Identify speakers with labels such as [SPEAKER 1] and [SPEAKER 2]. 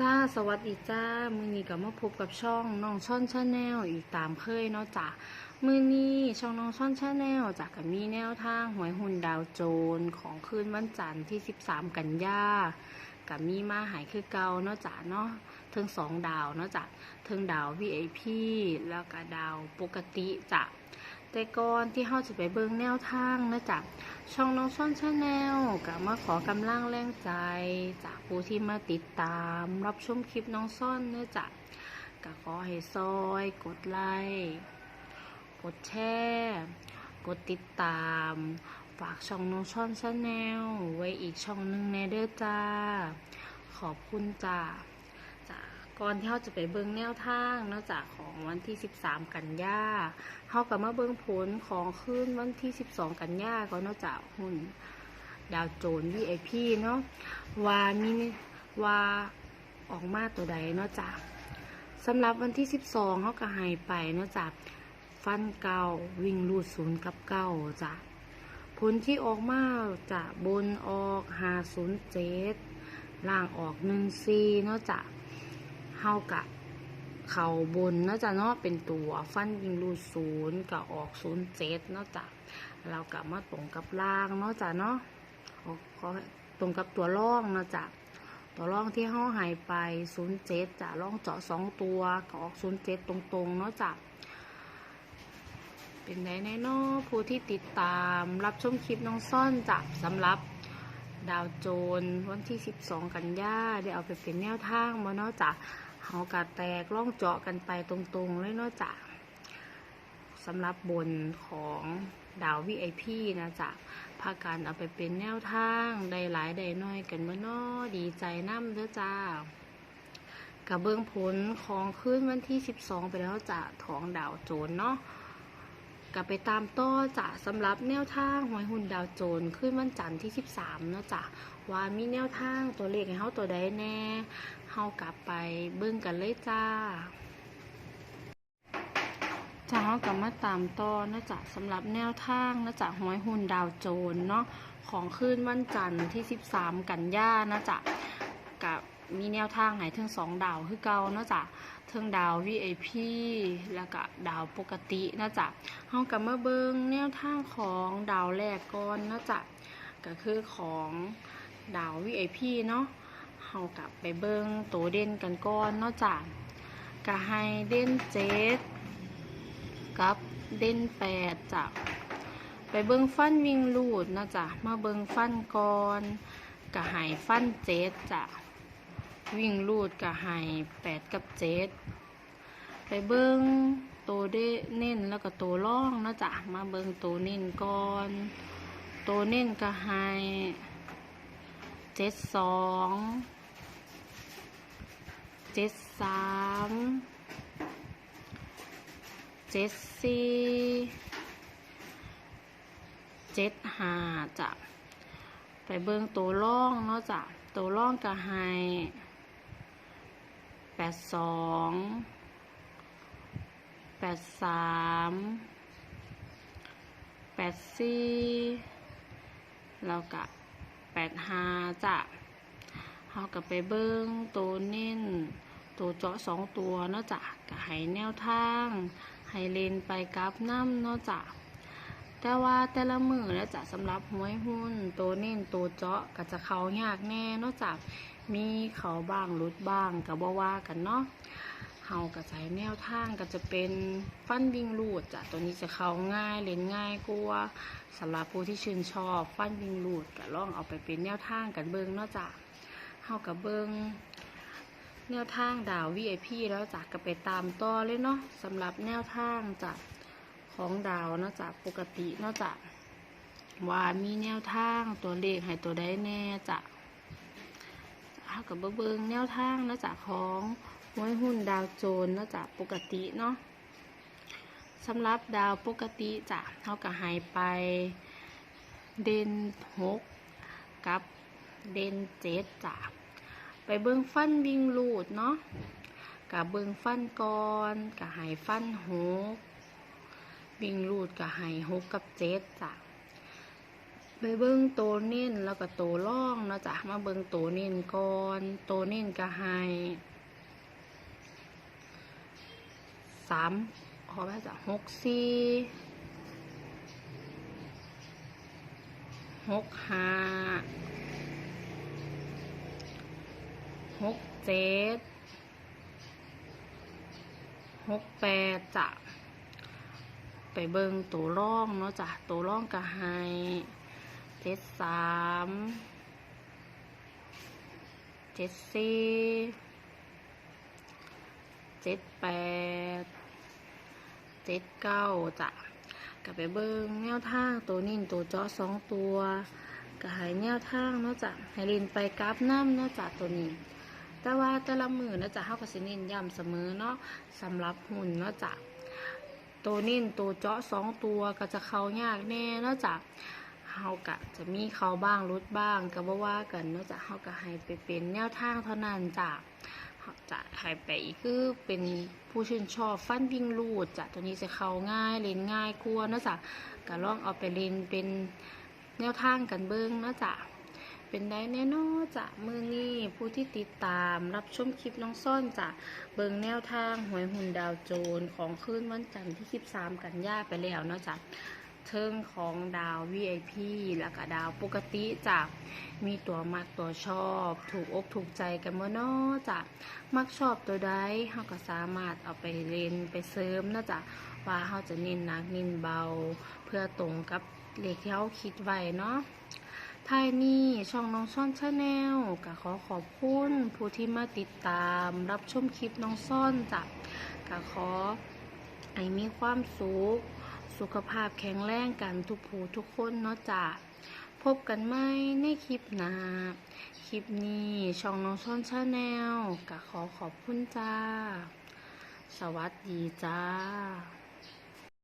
[SPEAKER 1] จ้าสวัสดีจ้า มือนี้ก็มาพบกับช่องน้องช่อนชาแนลอีกตามเคยเนาะจ้ะมือนี้ช่องน้องช่อนชาแนลจากก็มีแนวทางหวยหุ่นดาวโจรของคืนวันจันทร์ที่ 13 กันยากับมีมาหายคือเก่าเนาะจ้ะเนาะเทิงสองดาวเนาะจ้ะเทิงดาว VIP แล้วก็ดาวปกติจ้ะ แต่ก่อนที่เราจะไปเบิ่งแนวทางนะจ้ะช่องน้องช่อนชาแนลกับมาขอกำลังแรงใจ จากผู้ที่มาติดตามรับชมคลิปน้องซ่อนนื่อจากก็ขอให้ซอย กดไลค์กดแชร์กดติดตาม ฝากช่องน้องช่อนชาแนลไว้อีกช่องหนึ่งในเด้อจ้า ขอบคุณจ้าจ้า ก่อนที่เราจะไปเบิ่งแนวทางเนอกจากของวันที่ 13 กันยาเขากับมาเบิ่งผลของคืนวันที่ 12 กันยาก็นอกจากหุ้นดาวโจน VIP เนาะว่ามีว่าออกมาตัวใดเนาะจ้ะสำหรับวันที่ 12เขาก็หายไปเนาะจ้ะฟันเก่าวิ่งรูดศูนย์กับเก้าจ้ะผลที่ออกมาจะบนออก507ล่างออก14เนาะจ้ะ เฮากะเข่าบนนาะจ้ะเนาะเป็นตัวฟันยิงรูศูนย์กับออกศูนย์เจ็ดนาะจ้ะเรากลับมาตรงกับล่างนาะจ้ะเนาะก็ตรงกับตัวร่องนาะจ้ะตัวร่องที่ห้าหายไปศูนย์เจ็ดจะร่องเจาะสองตัวก็ออกศูนย์เจ็ดตรงๆนาะจ้ะเป็นไงแน่เนอะผู้ที่ติดตามรับชมคลิปน้องซ่อนจ้ะสำหรับดาวโจนวันที่ 12 กันยาได้เอาไปเป็นแนวทางมาเนาะจ้ะ เฮากะแตกล่องเจาะกันไปตรงๆเลยเนาะจ้ะสำหรับบนของดาว VIP นะจ๊ะพากันเอาไปเป็นแนวทาง ได้หลายได้น้อยกันเมื่อนาะดีใจน้ำเด้อจ้ากับเบื้องผลของขึ้นวันที่ 12 ไปแล้วจ้ะของดาวโจนเนาะกลับไปตามต่อจ้ะสำหรับแนวทางหวยหุ่นดาวโจนขึ้นวันจันทร์ที่ 13 เนาะจ้ะว่ามีแนวทางตัวเลขให้เฮาตัวใดแน่ เฮากลับไปเบิ่งกันเลยจ้าจ้าเฮากลับมาตามต่อนะจ๊ะสำหรับแนวทางนะจ๊ะหวยหุ่นดาวโจนเนาะของคืนวันจันทร์ที่ 13 กันยานะจ๊ะกับมีแนวทางไหนถึงสองดาวคือเก่านะจ๊ะเทิงดาว VIP แล้วก็ดาวปกตินะจ๊ะเฮากลับมาเบิ่งแนวทางของดาวแรกก่อนนะจ๊ะก็คือของดาว VIP เนาะากลับไปเบิ่งตัวเด่นกันก่อนนาะจ้ะก็ให้เด่นเจ็ดกับเด่นแปดจ้ะไปเบิ่งฟันวิ่งลูดนะจ้ะมาเบิ่งฟันก่อนก็ให้ฟันเจ็ดจ้ะวิ่งลูดก็ให้แปดกับเจ็ดไปเบิ่งตัวเด่นเน้นแล้วก็ตัวร่องนะจ้ะมาเบิ่งตัวเน้นก่อนตัวเน้นก็ให้เจ็ดสอง เจ็ดสามเจ็ดสี่เจ็ดห้าจ้ะไปเบิ่งตัวร่องเนาะจ้ะตัวร่องก็ให้แปดสองแปดสามแปดสี่แล้วก็แปดห้าจ้ะเขาก็ไปเบิ้งตัวเน้น ตัวเจาะสองตัวเนาะจ้ะก็ให้แนวทางให้เลนไปกราฟน้ำเนาะจ้ะแต่ว่าแต่ละมือแล้วจ้ะสำหรับหวยหุ้น ตัวเน้นตัวเจาะก็จะเขายากแน่เนาะจ้ะมีเขาบ้างหลุดบ้างกับบ่ว่ากันเนาะเฮาก็ใช้แนวทางก็จะเป็นฟันวิ่งลูดจ้ะตัวนี้จะเข้าง่ายเล่นง่ายกว่าสำหรับผู้ที่ชื่นชอบ ฟันวิ่งลูดก็ลองเอาไปเป็นแนวทางกันเบิ่งเนาะจ้ะเฮากับเบิง แนวทางดาว VIP แล้วจากก็ไปตามต่อเลยเนาะสำหรับแนวทางจากของดาวเนาะจากปกติเนาะจากว่ามีแนวทางตัวเลขให้ตัวได้แน่จ้ะเฮากับเบิงแนวทางเนาะจากของหวยหุ้นดาวโจนเนาะจากปกติเนาะสำหรับดาวปกติจะเฮาก็หายไป เด่นหกกับเด่นเจ็ดจ้ะ ไปเบิ่งฟันวิ่งลูดเนาะกับเบิ่งฟันก่อนกับหายฟันหกวิ่งลูดกับหายหกกับเจ็ดจ้ะไปเบิ่งโตเน้นแล้วก็โตร่องเนาะจ้ะมาเบิ่งโตเน้นก่อนโตเน้นก็ให้สามขอไปจ้ะหกสี่หกห้า หกเจ็ดหกแปดจ้ะไปเบิงตัวร่องเนาะจ้ะตัวร่องก็ให้เจ็ดสามเจ็ดสี่เจ็ดแปดเจ็ดเก้าจ้ะก็ไปเบิงแนวทางตัวนิ่นตัวจาะสองตัวก็ให้แนวทางเนาะจ้ะให้เรียนไปกราฟน้ำเนาะจ้ะตัวนี้ แต่ว่าแต่ละมือนาะจ้ะเฮาก็สิเน้นย้ำเสมอเนาะสำหรับหุ่นเนาะจ้ะตัวนิ่นตัวเจาะสองตัวก็จะเข้ายากแน่เนาะจ้ะเฮากะจะมีเข้าบ้างรุดบ้างก็บ่ว่ากันเนาะจ้ะเฮาก็ให้ไปเป็นแนวทางเท่านั้นจ้ะจะให้ไปคือเป็นผู้ชื่นชอบฟันวิ่งลูดจ้ะตัวนี้จะเข้าง่ายเล่นง่ายกลัวเนาะจ้ะก็ลองเอาไปเล่นเป็นแนวทางกันเบิ่งเนาะจ้ะ เป็นได้แน่นอนจ้ะมือนี้ผู้ที่ติดตามรับชมคลิปน้องซ่อนจ้ะเบิงแนวทางหวยหุ่นดาวโจรของคืนวันจันทร์ที่13กันยาไปแล้วเนาะจ้ะเทิงของดาว VIP แล้วก็ดาวปกติจ้ะมีตัวมักตัวชอบ ถูกอกถูกใจกันบ่เนาะจ้ะมักชอบตัวใดเฮาก็สามารถเอาไปเล่นไปเสริมเนาะจ้ะว่าเฮาจะเน้นหนักเน้นเบา เพื่อตรงกับเลขที่เฮาคิดไว้เนาะ ทายนี้ช่องน้องซ่อนชาแนลก็ขอขอบคุณผู้ที่มาติดตามรับชมคลิปน้องซ่อนจ้ะก็ขอให้มีความสุขสุขภาพแข็งแรงกันทุกผู้ทุกคนเนาะจ้ะพบกันไหมในคลิปหน้าคลิปนี้ช่องน้องซ่อนชาแนลก็ขอขอบคุณจ้า สวัสดีจ้า